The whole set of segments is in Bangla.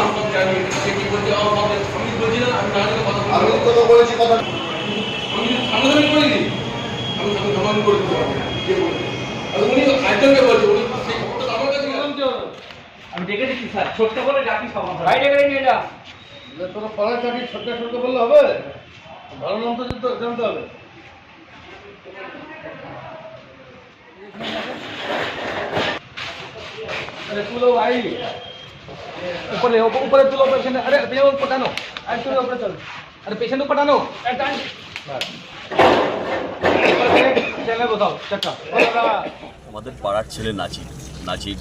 আমি জানি সে আমি বলছি না। আমি আর উনি একজনকে বলছে উনি সেই খবরটা আমার কাছে গেলাম যে আমি ডেকে দিচ্ছি স্যার। ছোট্ট করে ডাকি সমস্যা ভাই ডেকে নিয়ে যা। তোর পড়া চাকরি ছোট ছোট বললে হবে? ভালো নাম তো জানতে হবে। আরে তুলো ভাই। উপরে উপরে তুলো পেশেন্ট আরে পেশেন্ট পটানো আরে তুলো উপরে চল। আরে পেশেন্ট পটানো আমাদের পাড়ার ছেলে নাচি নাচির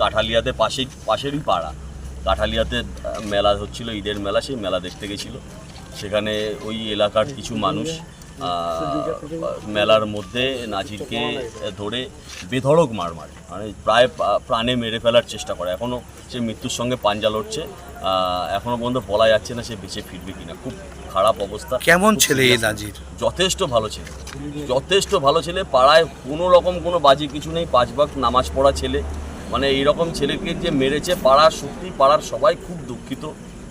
কাঁঠালিয়াতে পাশেই, পাশেরই পাড়া। কাঠালিয়াতে মেলা হচ্ছিল, ঈদের মেলা, সেই মেলা দেখতে গেছিল। সেখানে ওই এলাকার কিছু মানুষ মেলার মধ্যে নাজিরকে ধরে বেধড়ক মার মারে। মানে প্রায় প্রাণে মেরে ফেলার চেষ্টা করে। এখনও সে মৃত্যুর সঙ্গে পাঞ্জা লড়ছে। এখনও পর্যন্ত বলা যাচ্ছে না সে বেঁচে ফিরবে কিনা। খুব খারাপ অবস্থা। কেমন ছেলে এই নাজির? যথেষ্ট ভালো ছেলে। যথেষ্ট ভালো ছেলে। পাড়ায় কোনো রকম কোনো বাজি কিছু নেই। পাঁচ ভাগ নামাজ পড়া ছেলে। মানে এইরকম ছেলেকে যে মেরেছে পাড়ার সত্যি পাড়ার সবাই খুব দুঃখিত।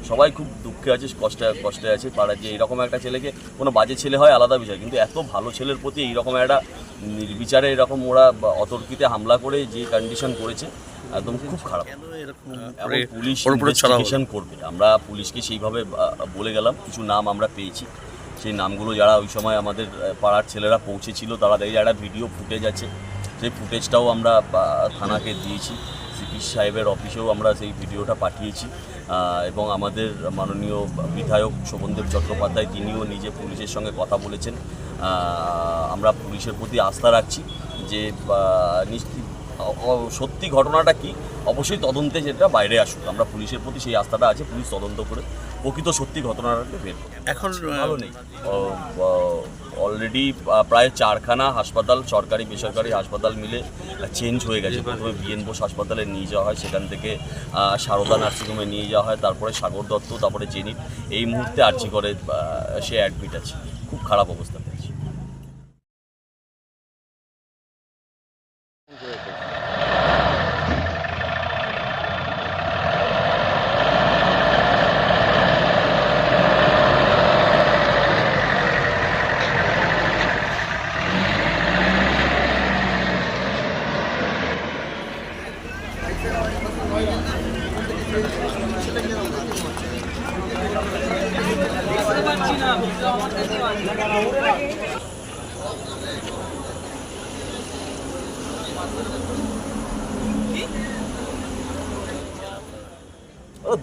সবাই খুব দুঃখে আছে কষ্টে কষ্টে আছে পাড়ার যে এইরকম একটা ছেলেকে কোনো বাজে ছেলে হয় আলাদা বিষয়। কিন্তু এত ভালো ছেলের প্রতি এইরকম একটা নির্বিচারে এরকম ওরা অতর্কিতে হামলা করে যে কন্ডিশন করেছে একদম খুব খারাপ। এবং পুলিশ করবে। আমরা পুলিশকে সেইভাবে বলে গেলাম কিছু নাম আমরা পেয়েছি। সেই নামগুলো যারা ওই সময় আমাদের পাড়ার ছেলেরা পৌঁছেছিল তারা দেখে একটা ভিডিও ফুটেজ আছে। সেই ফুটেজটাও আমরা থানাকে দিয়েছি। সিপি সাহেবের অফিসেও আমরা সেই ভিডিওটা পাঠিয়েছি এবং আমাদের মাননীয় বিধায়ক শোভনদেব চট্টোপাধ্যায় তিনিও নিজে পুলিশের সঙ্গে কথা বলেছেন। আমরা পুলিশের প্রতি আস্থা রাখছি যে সত্যি ঘটনাটা কি? অবশ্যই তদন্তে যেটা বাইরে আসুক। আমরা পুলিশের প্রতি সেই আস্থাটা আছে পুলিশ তদন্ত করে প্রকৃত সত্যি ঘটনাটাকে বের এখন ভালো নেই। অলরেডি প্রায় চারখানা হাসপাতাল সরকারি বেসরকারি হাসপাতাল মিলে চেঞ্জ হয়ে গেছে। প্রথমে বিএন বোস হাসপাতালে নিয়ে যাওয়া হয় সেখান থেকে সারদা নার্সিংহোমে নিয়ে যাওয়া হয় তারপরে সাগর দত্ত তারপরে জেনিট এই মুহূর্তে আর্জি করে সে অ্যাডমিট আছে। খুব খারাপ অবস্থাতে আছে ওরা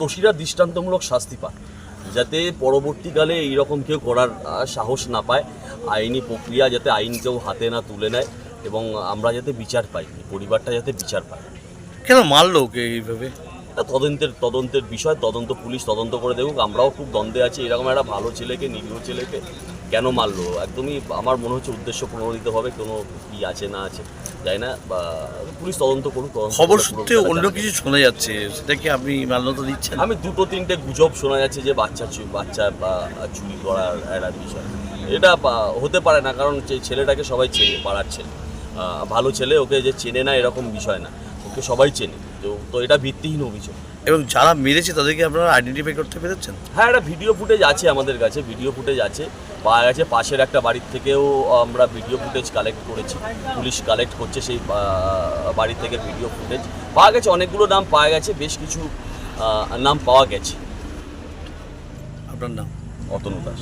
দোষীরা দৃষ্টান্তমূলক শাস্তি পায়, যাতে পরবর্তীকালে এইরকম কেউ করার সাহস না পায়, আইনি প্রক্রিয়া যাতে আইন কেউ হাতে না তুলে নেয়, এবং আমরা যাতে বিচার পাই, পরিবারটা যাতে বিচার পায়। কেন মারলো ওকে এইভাবে? তা তদন্তের তদন্তের বিষয় তদন্ত পুলিশ তদন্ত করে দেখুক আমরাও খুব দ্বন্দ্বে আছি। এরকম একটা ভালো ছেলেকে নিরীহ ছেলেকে কেন মারলো? একদমই আমার মনে হচ্ছে উদ্দেশ্য প্রণোদিত হবে কোনো কি আছে না আছে যাই না বা পুলিশ তদন্ত করুক খবর সূত্রে অন্য কিছু শোনা যাচ্ছে সেটা কি আপনি মান্যতা দিচ্ছেন? আমি দুটো তিনটে গুজব শোনা যাচ্ছে যে বাচ্চা বাচ্চা বা চুরি করার একটা বিষয়। এটা হতে পারে না কারণ যে ছেলেটাকে সবাই চেনে পাড়ার ছেলে। ভালো ছেলে ওকে যে চেনে না এরকম বিষয় না। ওকে সবাই চেনে। তো তো এটা ভিত্তিহীন অভিযোগ। এবং যারা মেরেছে তাদেরকে আপনারা আইডেন্টিফাই করতে পেরেছেন? হ্যাঁ একটা ভিডিও ফুটেজ আছে আমাদের কাছে ভিডিও ফুটেজ আছে। পাওয়া গেছে পাশের একটা বাড়ির থেকেও আমরা ভিডিও ফুটেজ কালেক্ট করেছি। পুলিশ কালেক্ট করছে সেই আহ, বাড়ি থেকে ভিডিও ফুটেজ পাওয়া গেছে অনেকগুলো নাম পাওয়া গেছে বেশ কিছু নাম পাওয়া গেছে। আপনার নাম? অতনু দাস।